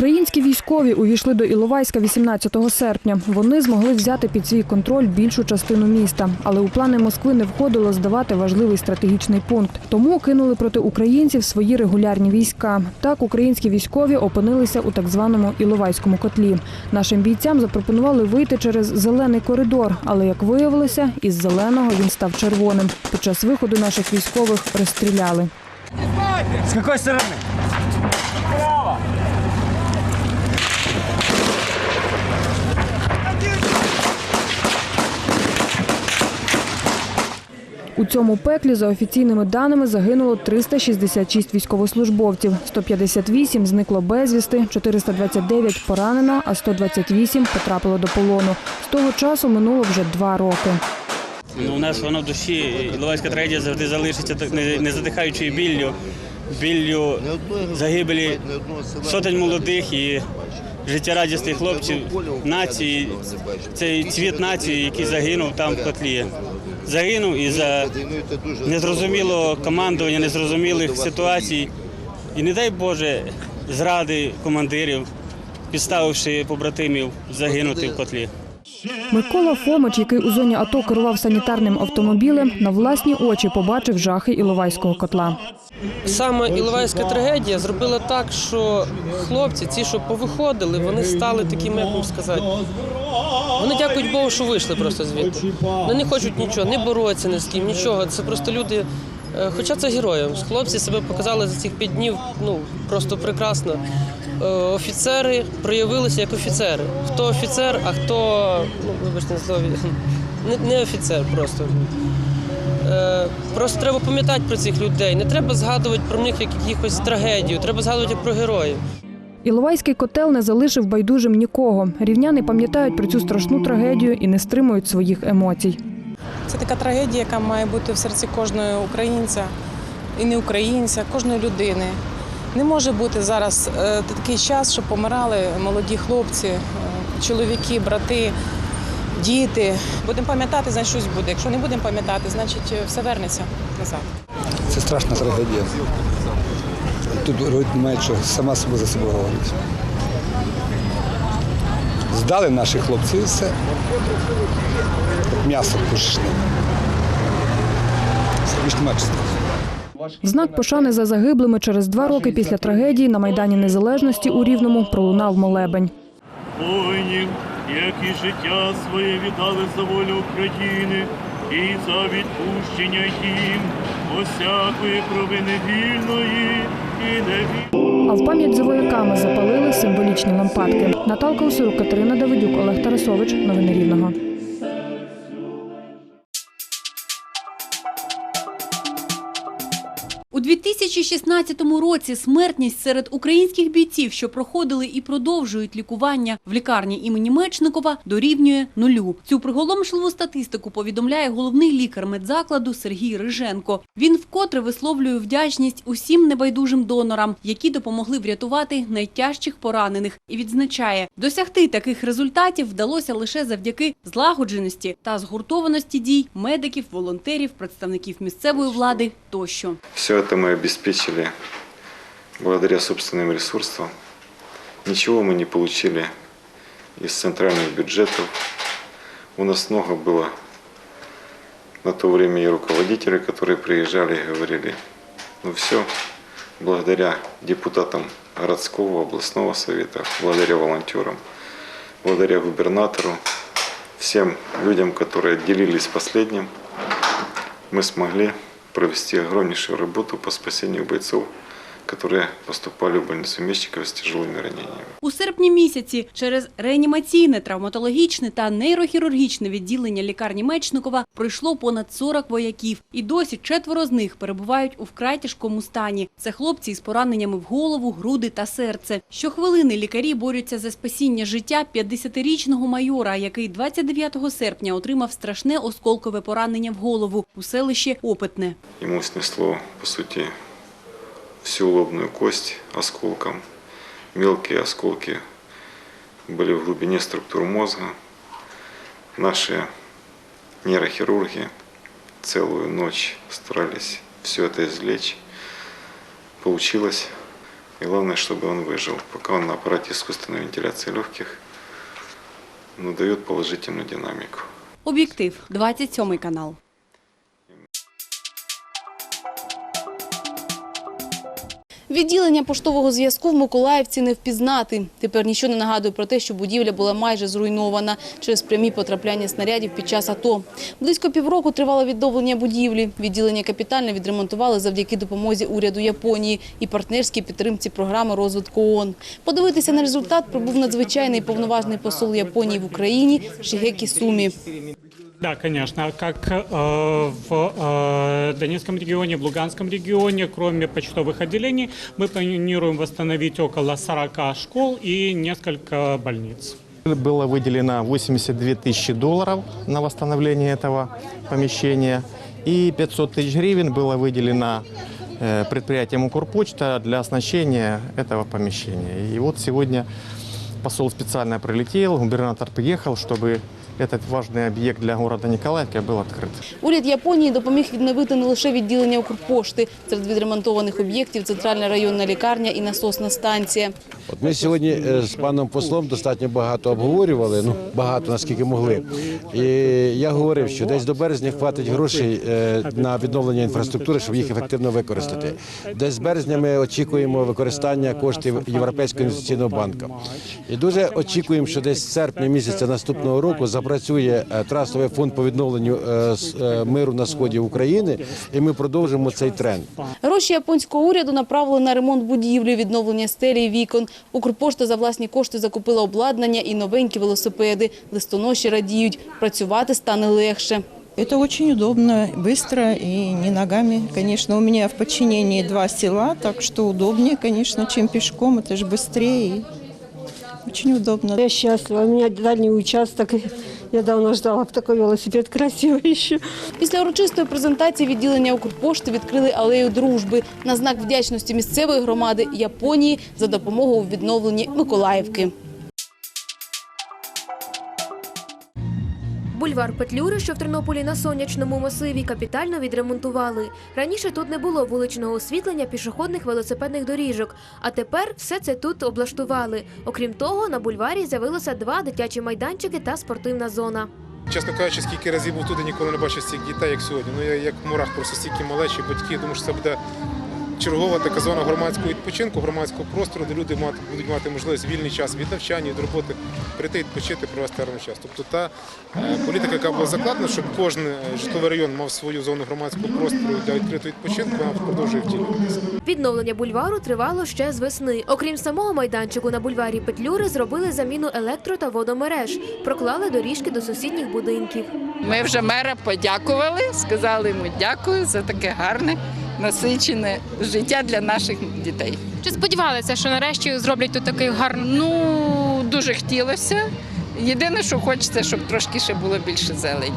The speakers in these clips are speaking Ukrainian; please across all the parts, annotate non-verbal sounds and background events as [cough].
Українські військові увійшли до Іловайська 18 серпня. Вони змогли взяти під свій контроль більшу частину міста, але у плани Москви не входило здавати важливий стратегічний пункт. Тому кинули проти українців свої регулярні війська. Так українські військові опинилися у так званому Іловайському котлі. Нашим бійцям запропонували вийти через зелений коридор, але як виявилося, із зеленого він став червоним. Під час виходу наших військових розстріляли. С какой стороны? У цьому пеклі, за офіційними даними, загинуло 366 військовослужбовців, 158 зникло безвісти, 429 поранено, а 128 потрапило до полону. З того часу минуло вже два роки. Ну, у нас воно в душі. Іловайська трагедія завжди залишиться не задихаючою біллю, біллю загибелі сотень молодих і життєрадісних хлопців нації. Цей цвіт нації, який загинув там в котлі. Загинув і за незрозумілого командування, незрозумілих ситуацій. І не дай Боже зради командирів, підставивши побратимів загинути в котлі. Микола Фомич, який у зоні АТО керував санітарним автомобілем, на власні очі побачив жахи Іловайського котла. Саме Іловайська трагедія зробила так, що хлопці, ті, що повиходили, вони стали такими, як вам сказати. Вони дякують Богу, що вийшли просто звідти. Вони не хочуть нічого, не боротися ні з ким, нічого. Це просто люди. е, Хоча це герої. Хлопці себе показали за цих п'ять днів ну, просто прекрасно. Е, Офіцери проявилися як офіцери. Хто офіцер, а хто, ну, вибачте [laughs] не офіцер просто. Е, Просто треба пам'ятати про цих людей. Не треба згадувати про них як якихось трагедію, треба згадувати як про героїв. Іловайський котел не залишив байдужим нікого. Рівняни пам'ятають про цю страшну трагедію і не стримують своїх емоцій. Це така трагедія, яка має бути в серці кожного українця і не українця, кожної людини. Не може бути зараз е, такий час, щоб помирали молоді хлопці, е, чоловіки, брати, діти. Будемо пам'ятати, значить щось буде. Якщо не будемо пам'ятати, значить е, все вернеться назад. Це страшна трагедія. Тут говорити немає чого, сама себе за себе говорить. Здали наші хлопці і все. М'ясо. В знак пошани за загиблими через два роки після трагедії на Майдані Незалежності у Рівному пролунав молебень. воїнів, які життя своє віддали за волю України і за відпущення їм усякої крови невільної і невільної. А в пам'ять за вояками запалили символічні лампадки. Наталка Усирук, Катерина Давидюк, Олег Тарасович. Новини Рівного. 2016 році смертність серед українських бійців, що проходили і продовжують лікування в лікарні імені Мечникова, дорівнює нулю. Цю приголомшливу статистику повідомляє головний лікар медзакладу Сергій Риженко. Він вкотре висловлює вдячність усім небайдужим донорам, які допомогли врятувати найтяжчих поранених, і відзначає, досягти таких результатів вдалося лише завдяки злагодженості та згуртованості дій медиків, волонтерів, представників місцевої влади тощо. Все это мы обеспечили благодаря собственным ресурсам. Ничего мы не получили из центральных бюджетов. У нас много было на то время и руководителей, которые приезжали и говорили, ну все, благодаря депутатам городского, областного совета, благодаря волонтерам, благодаря губернатору, всем людям, которые делились последним, мы смогли провести огромнейшую работу по спасению бойцов, которые поступали в больницу Мещикова с тяжелыми ранениями. У серпні місяці через реанімаційне, травматологічне та нейрохірургічне відділення лікарні Мечникова пройшло понад 40 вояків. І досі четверо з них перебувають у вкрай тяжкому стані. Це хлопці із пораненнями в голову, груди та серце. Щохвилини лікарі борються за спасіння життя 50-річного майора, який 29 серпня отримав страшне осколкове поранення в голову у селищі Опитне. Ему снесло, по сути, всю лобную кость осколком. Мелкие осколки были в глубине структур мозга. Наши нейрохирурги целую ночь старались все это извлечь. Получилось. И главное, чтобы он выжил. Пока он на аппарате искусственной вентиляции легких, но дает положительную динамику. Об'єктив, 27 канал. Відділення поштового зв'язку в Миколаївці не впізнати. Тепер нічого не нагадує про те, що будівля була майже зруйнована через прямі потрапляння снарядів під час АТО. Близько півроку тривало відновлення будівлі. Відділення капітально відремонтували завдяки допомозі уряду Японії і партнерській підтримці програми розвитку ООН. Подивитися на результат прибув надзвичайний повноважний посол Японії в Україні Шігекі Сумі. Да, конечно. Как э, в э, Донецком регионе, в Луганском регионе, кроме почтовых отделений, мы планируем восстановить около 40 школ и несколько больниц. Было выделено 82 тысячи долларов на восстановление этого помещения. И 500 тысяч гривен было выделено э, предприятием Укрпочта для оснащения этого помещения. И вот сегодня посол специально прилетел, губернатор приехал, чтобы этот важный объект для города Николаевки был открыт. Уряд Японії допоміг відновити не лише відділення Укрпошти. Серед відремонтованих об'єктів центральна районна лікарня і насосна станція. От ми сьогодні е, з паном послом достатньо багато обговорювали, ну багато наскільки могли. І я говорив, що десь до березня хватить грошей е, на відновлення інфраструктури, щоб їх ефективно використати. Десь з березня ми очікуємо використання коштів Європейського інвестиційного банку. І дуже очікуємо, що десь з серпня місяця наступного року запрацює е, трастовий фонд по відновленню е, с- е, миру на сході України, і ми продовжимо цей тренд. Гроші японського уряду направили на ремонт будівлі, відновлення стелі і вікон. Укрпошта за власні кошти закупила обладнання і новенькі велосипеди. Листоноші радіють, працювати стане легше. Это очень удобно, быстро и не ногами. Конечно, у меня в подчинении два села, так что удобнее, конечно, чем пешком. Это же быстрее и очень удобно. Я счастлива. У меня дальний участок. Я давно ждала такой велосипед красивый еще. Після урочистої презентації відділення Укрпошти відкрили алею дружби на знак вдячності місцевої громади Японії за допомогу у відновленні Миколаївки. Бульвар Петлюри, що в Тернополі на сонячному масиві, капітально відремонтували. Раніше тут не було вуличного освітлення пішохідних велосипедних доріжок, а тепер все це тут облаштували. Окрім того, на бульварі з'явилося два дитячі майданчики та спортивна зона. Чесно кажучи, скільки разів був туди, ніколи не бачив стільки дітей, як сьогодні. Ну я як в мурах просто стільки малечі, батьки. Думаю, що це буде чергова така зона громадського відпочинку, громадського простору, де люди мати, будуть мати можливість вільний час від навчання, від роботи прийти відпочити, провести гарний час. Тобто та е, політика, яка була закладена, щоб кожен е, житловий район мав свою зону громадського простору для відкритого відпочинку, вона продовжує втілюватися. Відновлення бульвару тривало ще з весни. Окрім самого майданчику на бульварі Петлюри, зробили заміну електро та водомереж, проклали доріжки до сусідніх будинків. Ми вже мера подякували, сказали йому дякую за таке гарне, насичене життя для наших дітей. Чи сподівалися, що нарешті зроблять тут такий гарний? Ну, дуже хотілося. Єдине, що хочеться, щоб трошки ще було більше зелені.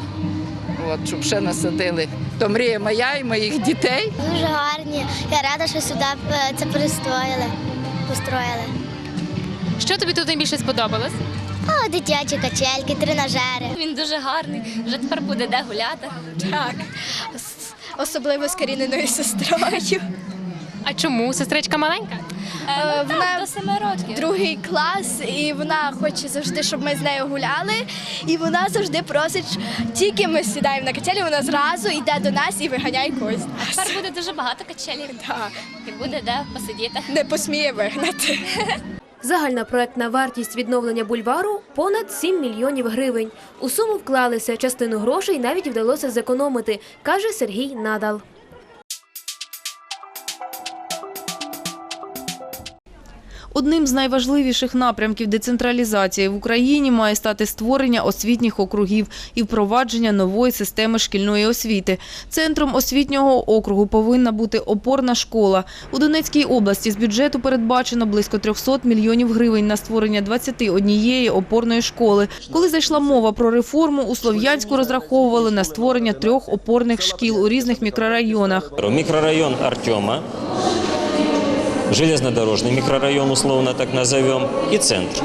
От, щоб ще насадили. То мрія моя і моїх дітей. Дуже гарні. Я рада, що сюди е, це пристроїли. Построїли. Що тобі тут найбільше сподобалось? О, дитячі качельки, тренажери. Він дуже гарний. Вже тепер буде де гуляти. Так. Особливо з Каріниною сестрою. А чому сестричка маленька? вона до семи років. другий клас, і вона хоче завжди, щоб ми з нею гуляли. І вона завжди просить, тільки ми сідаємо на качелі, вона зразу йде до нас і виганяє когось. з нас. Тепер буде дуже багато качелів Так, і буде де посидіти. не посміє вигнати. Загальна проектна вартість відновлення бульвару понад 7 мільйонів гривень. У суму вклалися частину грошей, навіть вдалося зекономити, каже Сергій Надал. Одним з найважливіших напрямків децентралізації в Україні має стати створення освітніх округів і впровадження нової системи шкільної освіти. Центром освітнього округу повинна бути опорна школа. У Донецькій області з бюджету передбачено близько 300 мільйонів гривень на створення 21 опорної школи. Коли зайшла мова про реформу, у Слов'янську розраховували на створення трьох опорних шкіл у різних мікрорайонах. Микрорайон Артема, железнодорожный микрорайон, условно так назовем, и центр.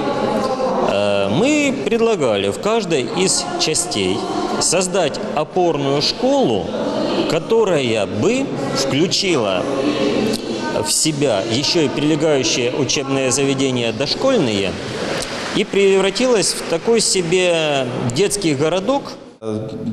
Э, Мы предлагали в каждой из частей создать опорную школу, которая бы включила в себя еще и прилегающие учебные заведения дошкольные и превратилась в такой себе детский городок,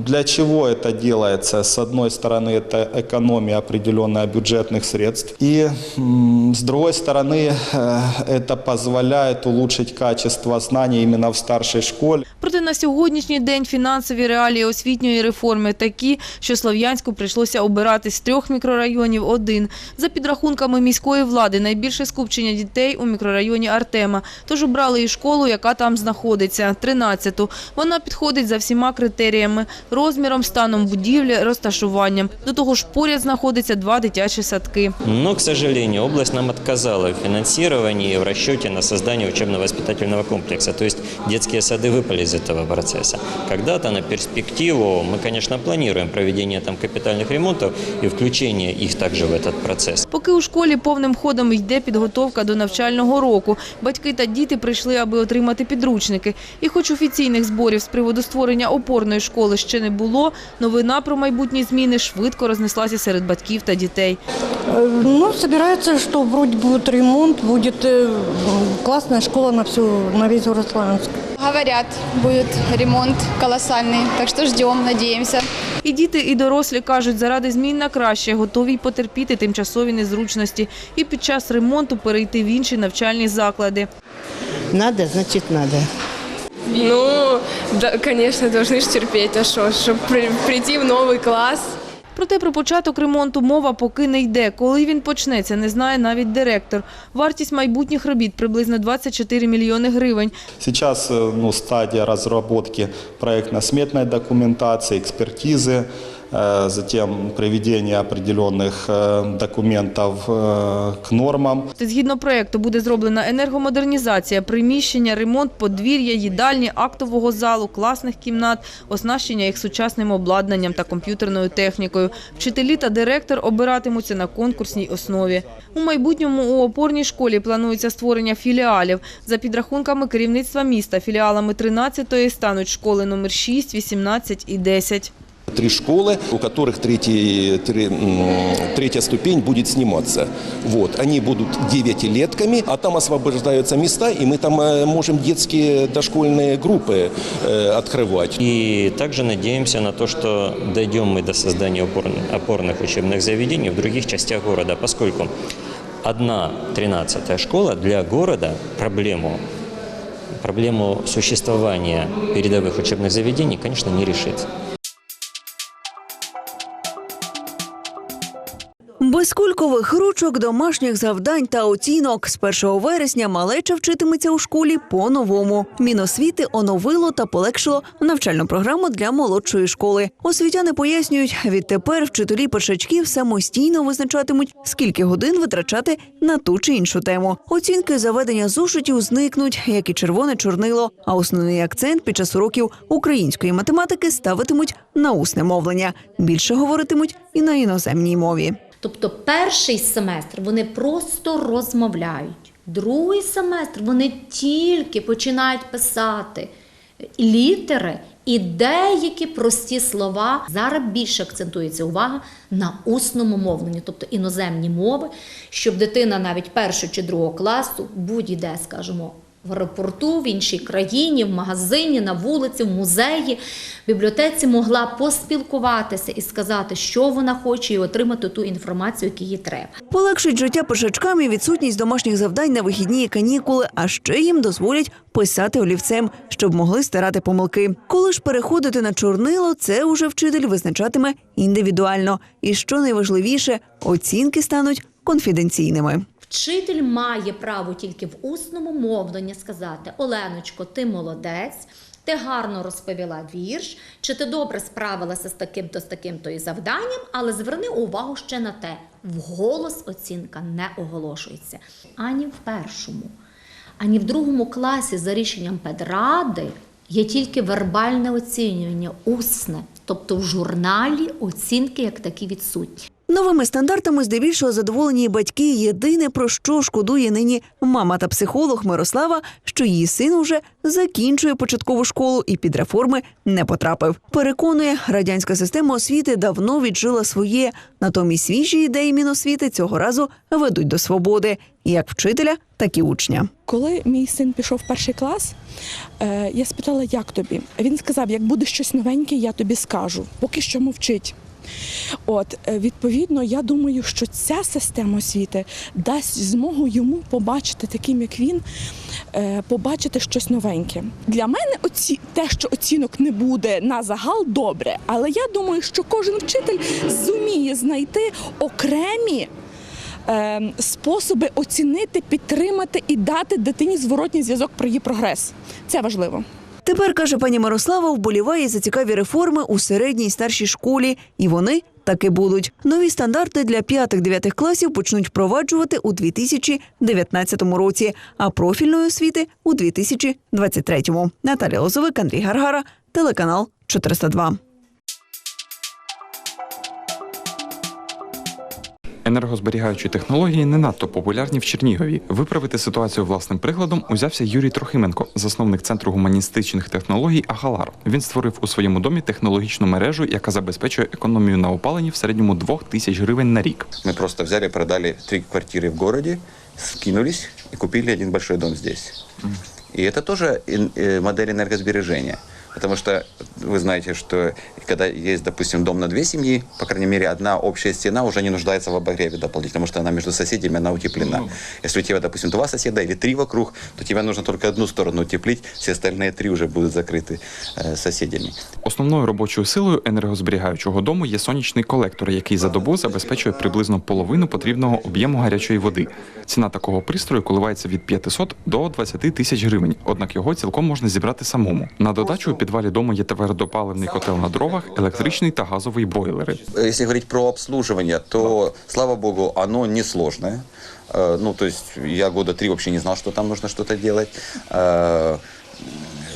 Для чего это делается? С одной стороны, это экономия определенная бюджетных средств. И м, с другой стороны, э, это позволяет улучшить качество знаний именно в старшей школе. Проте на сьогоднішній день фінансові реалії освітньої реформи такі, що Слов'янську прийшлося обирати з трьох мікрорайонів один. За підрахунками міської влади, найбільше скупчення дітей у мікрорайоні Артема. Тож обрали і школу, яка там знаходиться, 13-ту. Вона підходить за всіма критеріями – розміром, станом будівлі, розташуванням. До того ж, поряд знаходиться два дитячі садки. Но, к сожалению, область нам отказала в финансировании и в расчете на создание учебно-воспитательного комплекса. То есть детские сады выпали из этого процесса. Когда-то на перспективу мы, конечно, планируем проведение там капитальных ремонтов и включение их также в этот процесс. Поки у школі повним ходом йде підготовка до навчального року, батьки та діти прийшли, аби отримати підручники. І хоч офіційних зборів з приводу створення опорної школи ще не було, новина про майбутні зміни швидко рознеслася серед батьків та дітей. Ну, собирается, что вроде будет ремонт, будет э, классная школа на всю, на весь город Славянск. Говорят, будет ремонт колоссальный, так что ждем, надеемся. І діти, і дорослі кажуть, заради змін на краще готові й потерпіти тимчасові незручності і під час ремонту перейти в інші навчальні заклади. Надо, значит надо. Ну, да, конечно, должны ж терпеть, а что, чтобы прийти в новый класс. Проте про початок ремонту мова поки не йде. Коли він почнеться, не знає навіть директор. Вартість майбутніх робіт приблизно 24 мільйони гривень. Сейчас э, ну, стадия разработки проектно-сметной документации, экспертизы, э, затем приведение определенных э, документов э, к нормам. Згідно проєкту буде зроблена енергомодернізація, приміщення, ремонт подвір'я, їдальні, актового залу, класних кімнат, оснащення їх сучасним обладнанням та комп'ютерною технікою. Вчителі та директор обиратимуться на конкурсній основі. У майбутньому у опорній школі планується створення філіалів. За підрахунками керівництва міста, філіалами 13-ї стануть школи номер 6, 18 і 10. Три школы, у которых третий, три- третья ступень будет сниматься. Вот. Они будут девятилетками, а там освобождаются места, и мы там э, можем детские дошкольные группы э, открывать. И также надеемся на то, что дойдем мы до создания опорн- опорных учебных заведений в других частях города, поскольку одна 13 школа для города проблему проблему существования передовых учебных заведений, конечно, не решит. Без кулькових ручок, домашніх завдань та оцінок з 1 вересня малеча вчитиметься у школі по-новому. Міносвіти оновило та полегшило навчальну програму для молодшої школи. Освітяни пояснюють, відтепер вчителі першачків самостійно визначатимуть, скільки годин витрачати на ту чи іншу тему. Оцінки заведення зошитів зникнуть, як і червоне чорнило. А основний акцент під час уроків української математики ставитимуть на усне мовлення. Більше говоритимуть і на іноземній мові. Тобто перший семестр вони просто розмовляють. Другий семестр вони тільки починають писати літери і деякі прості слова. Зараз більше акцентується увага на усному мовленні, тобто іноземні мови, щоб дитина навіть першого чи другого класу будь-де, скажімо, в аеропорту, в іншій країні, в магазині, на вулиці, в музеї, в бібліотеці могла поспілкуватися і сказати, що вона хоче, і отримати ту інформацію, яку їй треба. Полегшить життя першачкам і відсутність домашніх завдань на вихідні і канікули, а ще їм дозволять писати олівцем, щоб могли стирати помилки. Коли ж переходити на чорнило, це уже вчитель визначатиме індивідуально. І що найважливіше, оцінки стануть конфіденційними. Вчитель має право тільки в усному мовленні сказати: Оленочко, ти молодець. Ти гарно розповіла вірш, чи ти добре справилася з таким-то з таким-то і завданням, але зверни увагу ще на те: вголос оцінка не оголошується ані в першому, ані в другому класі за рішенням педради є тільки вербальне оцінювання, усне, тобто в журналі оцінки як такі відсутні. Новими стандартами здебільшого задоволені батьки. Єдине про що шкодує нині мама та психолог Мирослава, що її син уже закінчує початкову школу і під реформи не потрапив. Переконує, радянська система освіти давно віджила своє. Натомість свіжі ідеї Міносвіти цього разу ведуть до свободи, як вчителя, так і учня. Коли мій син пішов в перший клас, е, я спитала, як тобі? Він сказав, як буде щось новеньке, я тобі скажу. Поки що мовчить. От, е, відповідно, я думаю, що ця система освіти дасть змогу йому побачити таким, як він, е, побачити щось новеньке. Для мене оці, те, що оцінок не буде на загал, добре. Але я думаю, що кожен вчитель зуміє знайти окремі е, способи оцінити, підтримати і дати дитині зворотній зв'язок про її прогрес. Це важливо. Тепер каже пані Мирослава, вболіває за цікаві реформи у середній і старшій школі, і вони таки будуть. Нові стандарти для 5-9 класів почнуть впроваджувати у 2019 році, а профільної освіти у 2023. Наталія Лозовик, Андрій Гаргара, телеканал 402. Енергозберігаючі технології не надто популярні в Чернігові. Виправити ситуацію власним прикладом узявся Юрій Трохименко, засновник центру гуманістичних технологій Агалар. Він створив у своєму домі технологічну мережу, яка забезпечує економію на опаленні в середньому 2 тисяч гривень на рік. Мы просто взяли, продали три квартиры в городе, скинулись и купили один большой дом здесь. И это тоже ин- э, модель энергосбережения. Потому что вы знаете, что когда есть, допустим, дом на две семьи, по крайней мере, одна общая стена уже не нуждается в обогреве дополнительно, потому что она между соседями, она утеплена. Если у тебя, допустим, два соседа или три вокруг, то тебе нужно только одну сторону утеплить, все остальные три уже будут закрыты э, соседями. Основною робочою силою енергозберігаючого дому є сонячний колектор, який за добу забезпечує приблизно половину потрібного об'єму гарячої води. Ціна такого пристрою коливається від 500 до 20 тисяч гривень, однак його цілком можна зібрати самому. На додачу у підвалі дому є твердопаливний котел на дровах, електричний та газовий бойлери. Если говорить про обслуживание, то, слава богу, оно несложное. Э, Ну, то есть я года три вообще не знал, что там нужно что-то делать. Э,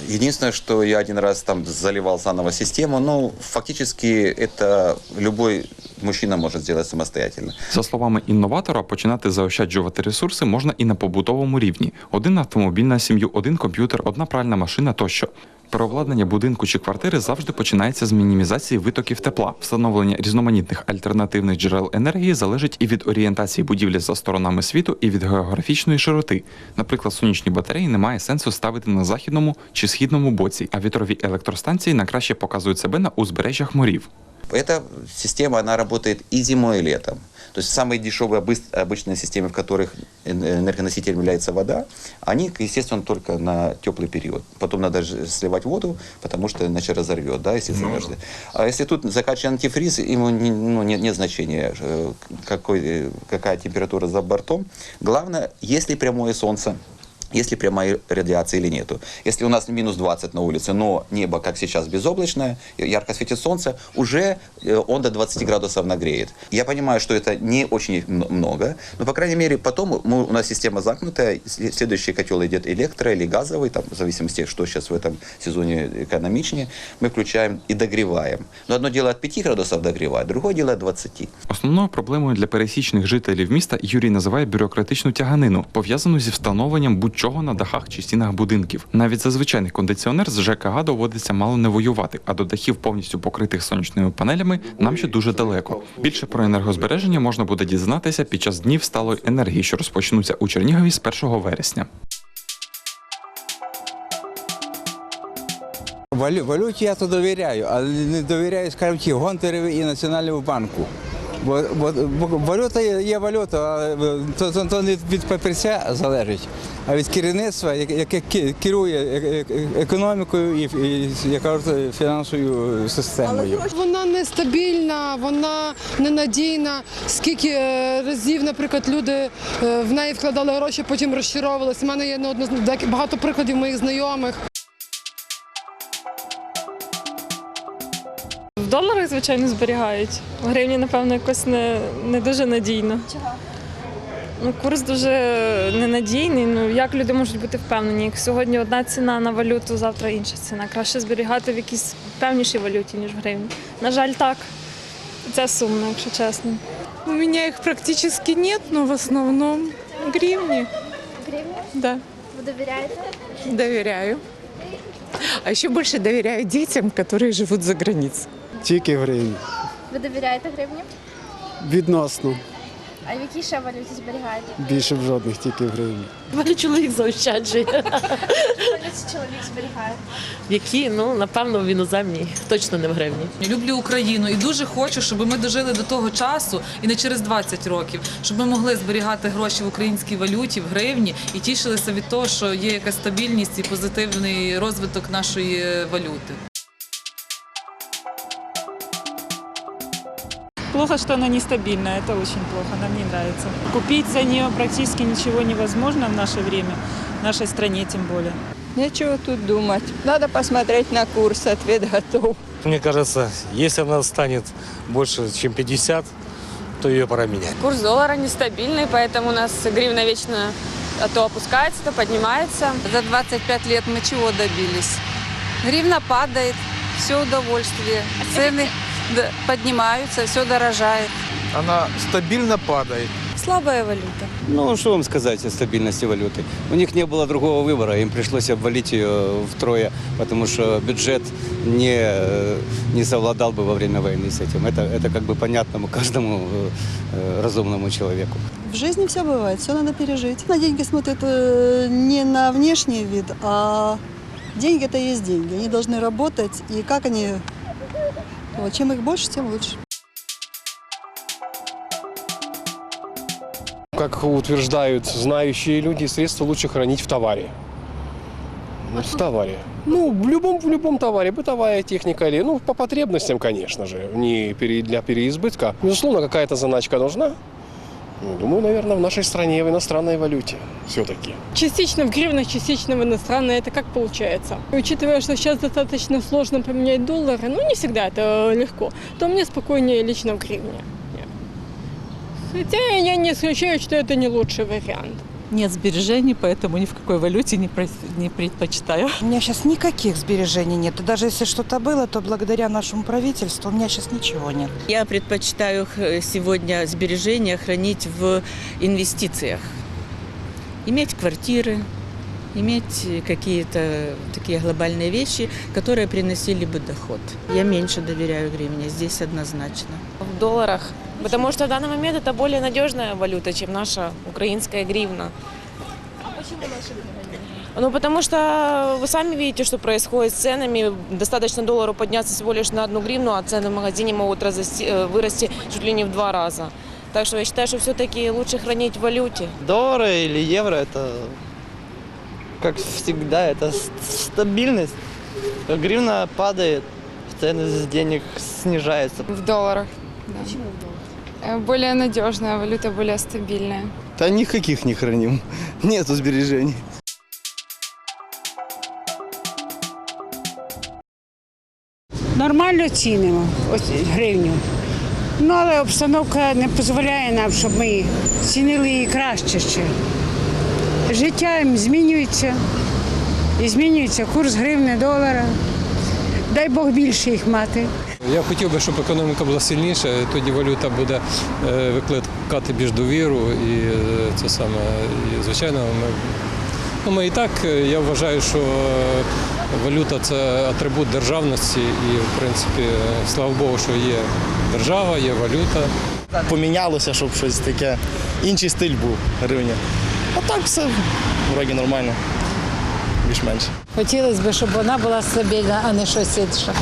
Единственное, что я один раз там заливал заново систему, ну, фактически это любой мужчина может сделать самостоятельно. За словами інноватора, починати заощаджувати ресурси можна і на побутовому рівні: один автомобіль на сім'ю, один комп'ютер, одна пральна машина тощо. Переобладнання будинку чи квартири завжди починається з мінімізації витоків тепла. Встановлення різноманітних альтернативних джерел енергії залежить і від орієнтації будівлі за сторонами світу, і від географічної широти. Наприклад, сонячні батареї немає сенсу ставити на західному чи східному боці, а вітрові електростанції на краще показують себе на узбережжях морів. Эта система, она работает и зимой, и летом. То есть самые дешевые обычные системы, в которых эн- энергоносителем является вода, они, естественно, только на теплый период. Потом надо сливать воду, потому что иначе разорвет, да, если замерзнет. А если тут закачан антифриз, ему не- ну, нет, нет значения, э, какой, э, какая температура за бортом. Главное, если прямое солнце, есть ли прямая радиация или нету. Если у нас минус 20 на улице, но небо, как сейчас, безоблачное, ярко светит солнце, уже э, он до 20 градусов нагреет. Я понимаю, что это не очень м- много, но, по крайней мере, потом мы, у нас система замкнутая, с- следующий котел идет электро или газовый, там, в зависимости, что сейчас в этом сезоне экономичнее, мы включаем и догреваем. Но одно дело от 5 градусов догревать, другое дело от 20. Основною проблемою для пересічних жителів міста Юрій називає бюрократичну тяганину, пов'язану зі встановленням будь-чого на дахах чи стінах будинків. Навіть за звичайний кондиціонер з ЖКГ доводиться мало не воювати, а до дахів повністю покритих сонячними панелями нам ще дуже далеко. Більше про енергозбереження можна буде дізнатися під час днів сталої енергії, що розпочнуться у Чернігові з 1 вересня. Валюті я то довіряю, але не довіряю, скажімо, Гонтареві і Національному банку. Бо, бо, бо валюта є, валюта, а то, то, то не від папірця залежить, а від керівництва, яке- керує е- е- економікою і, і як кажуть, фінансовою системою. Вона нестабільна, вона ненадійна. Скільки е, разів, наприклад, люди е, в неї вкладали гроші, потім розчаровувалися. У мене є дек- багато прикладів моїх знайомих. Доларах, звичайно, зберігають. В гривні, напевно, якось не, не дуже надійно. Чого? Ну, курс дуже ненадійний. Ну, як люди можуть бути впевнені? Як сьогодні одна ціна на валюту, завтра інша ціна. Краще зберігати в якійсь певнішій валюті, ніж в гривні. На жаль, так. Це сумно, якщо чесно. У меня их практически нет, но в основном гривни. Гривні? Да, Ви довіряєте? доверяю. А еще больше доверяю детям, которые живут за границей. Тільки гривні. Ви довіряєте гривні? Відносно. А в якій ще валюті зберігаєте? Більше в жодних, тільки в гривні. мене чоловік заощаджує. Валюті чоловік зберігає. Які, ну, напевно, в іноземній, точно не в гривні. Люблю Україну і дуже хочу, щоб ми дожили до того часу і не через 20 років, щоб ми могли зберігати гроші в українській валюті, в гривні і тішилися від того, що є якась стабільність і позитивний розвиток нашої валюти. Плохо, что она нестабильная, это очень плохо, нам не нравится. Купить за нее практически ничего невозможно в наше время, в нашей стране тем более. Нечего тут думать. Надо посмотреть на курс, ответ готов. Мне кажется, если она станет больше, чем 50, то ее пора менять. Курс доллара нестабильный, поэтому у нас гривна вечно то опускается, то поднимается. За 25 лет мы чего добились? Гривна падает, все удовольствие. Цены поднимаются, все дорожает. Она стабильно падает. Слабая валюта. Ну, что вам сказать о стабильности валюты? У них не было другого выбора, им пришлось обвалить ее втрое, потому что бюджет не, э, не совладал бы во время войны с этим. Это, это как бы понятному каждому э, э, разумному человеку. В жизни все бывает, все надо пережить. На деньги смотрят э, не на внешний вид, а деньги это и есть деньги. Они должны работать, и как они, вот, чем их больше, тем лучше. Как утверждают знающие люди, средства лучше хранить в товаре. Ну, в товаре. Ну, в любом, в любом товаре, бытовая техника или, ну, по потребностям, конечно же, не пере- для переизбытка. Безусловно, какая-то заначка нужна. Ну, думаю, наверное, в нашей стране в иностранной валюте все-таки. Частично в гривнах, частично в иностранной. Это как получается? Учитывая, что сейчас достаточно сложно поменять доллары, ну не всегда это легко, то мне спокойнее лично в гривне. Хотя я не исключаю, что это не лучший вариант. Нет сбережений, поэтому ни в какой валюте не, про- не предпочитаю. У меня сейчас никаких сбережений нет. И даже если что-то было, то благодаря нашему правительству у меня сейчас ничего нет. Я предпочитаю х- сегодня сбережения хранить в инвестициях. Иметь квартиры, иметь какие-то такие глобальные вещи, которые приносили бы доход. Я меньше доверяю гривне, здесь однозначно. В долларах. Потому что в данный момент это более надежная валюта, чем наша украинская гривна. А почему наша гривня? Ну, потому что вы сами видите, что происходит с ценами. Достаточно доллару подняться всего лишь на одну гривну, а цены в магазине могут разрасти- э, вырасти чуть ли не в два раза. Так что я считаю, что все-таки лучше хранить в валюте. Доллары или евро это, как всегда, это стабильность. Гривна падает, цены денег снижаются. В долларах. Почему в долларах? Более надежная валюта, более стабильная. Да никаких не храним. [laughs] Нету сбережений. Нормально цінимо ось гривню. Ну, але обстановка не дозволяє нам, щоб ми цінили її краще ще. Життя змінюється. І змінюється курс гривни, долара. Дай Бог більше їх мати. Я хотів би, щоб економіка була сильніша, тоді валюта буде е, викликати більш довіру і е, це саме, і, звичайно, ми, ну, ми і так, е, я вважаю, що валюта це атрибут державності і, в принципі, слава Богу, що є держава, є валюта. Помінялося, щоб щось таке, інший стиль був гривня. А так все вроді нормально, більш-менш. Хотілося б, щоб вона була стабільна, а не щось інше.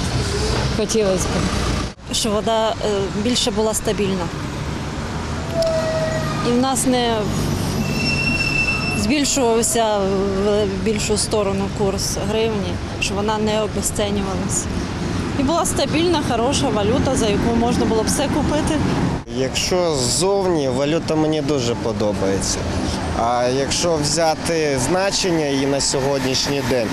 Хотілося б. Щоб вона е, більше була стабільна. І в нас не збільшувався в більшу сторону курс гривні, щоб вона не обесцінювалася. І була стабільна, хороша валюта, за яку можна було все купити. Якщо ззовні, валюта мені дуже подобається. А якщо взяти значення її на сьогоднішній день,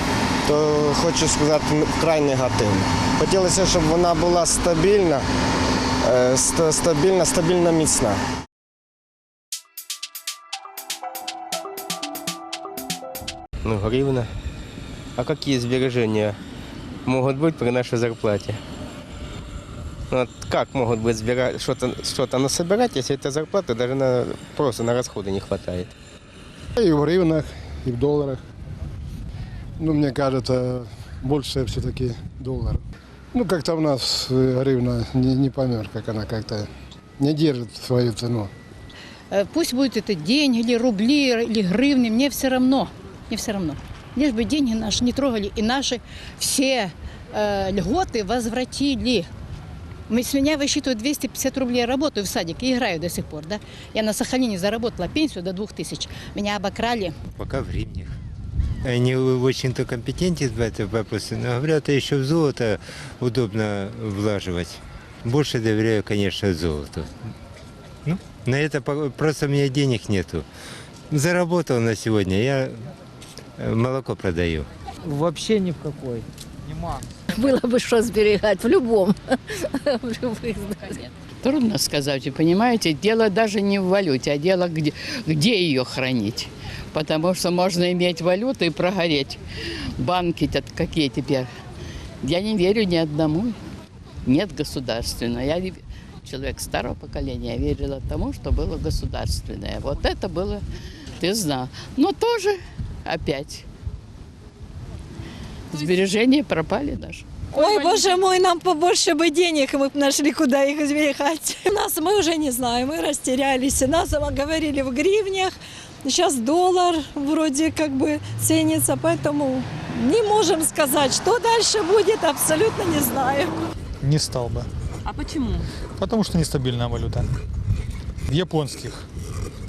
то хочу сказати вкрай негативно. Хотілося, щоб вона була стабільна, е, ста- стабільна, стабільно міцна. Ну, гривна. А какие сбережения могут быть при нашей зарплате? Ну, вот как могут быть сбера- что-то что насобирать, если этой зарплаты даже на, просто на расходы не хватает? И в гривнах, и в долларах. Ну, мне кажется, больше все-таки долларов. Ну, как-то у нас э, гривна не, не поймешь, как она как-то не держит свою цену. Э, Пусть будет это деньги или рубли, или гривны, мне все равно. Мне все равно. Лишь бы деньги наши не трогали и наши все э, льготы возвратили. Мы, с меня высчитывают 250 рублей, я работаю в садике, играю до сих пор, да. Я на Сахалине заработала пенсию до 2000. Меня обокрали. Пока в гривнях. Они очень-то компетентны в этом вопросе, но говорят, еще в золото удобно влаживать. Больше доверяю, конечно, золоту. Ну, на это просто у меня денег нету. Заработал на сегодня, я э, молоко продаю. Вообще ни в какой. Было бы что сберегать в любом, [laughs] в любых зданиях. Трудно сказать, понимаете, дело даже не в валюте, а дело, где, где ее хранить. Потому что можно иметь валюту и прогореть. Банки какие теперь? Я не верю ни одному. Нет государственного. Я человек старого поколения, я верила тому, что было государственное. Вот это было, ты знал. Но тоже опять сбережения пропали даже. Ой, боже мой, нам побольше бы денег, мы бы нашли, куда их сберегать. [laughs] Нас мы уже не знаем, мы растерялись. Нас говорили в гривнях, сейчас доллар вроде как бы ценится, поэтому не можем сказать, что дальше будет, абсолютно не знаем. Не стал бы. А почему? Потому что нестабильная валюта. В японских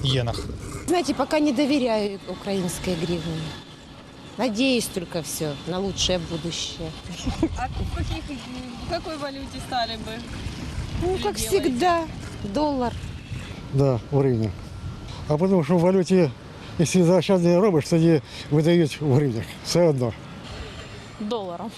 иенах. Знаете, пока не доверяю украинской гривне. Надеюсь только все на лучшее будущее. А в какой валюте стали бы? Ну, как всегда, доллар. Да, в гривнях. А потому що в валюті, якщо заощадження робиш, тоді видають в гривнях. Все одно. Долларом.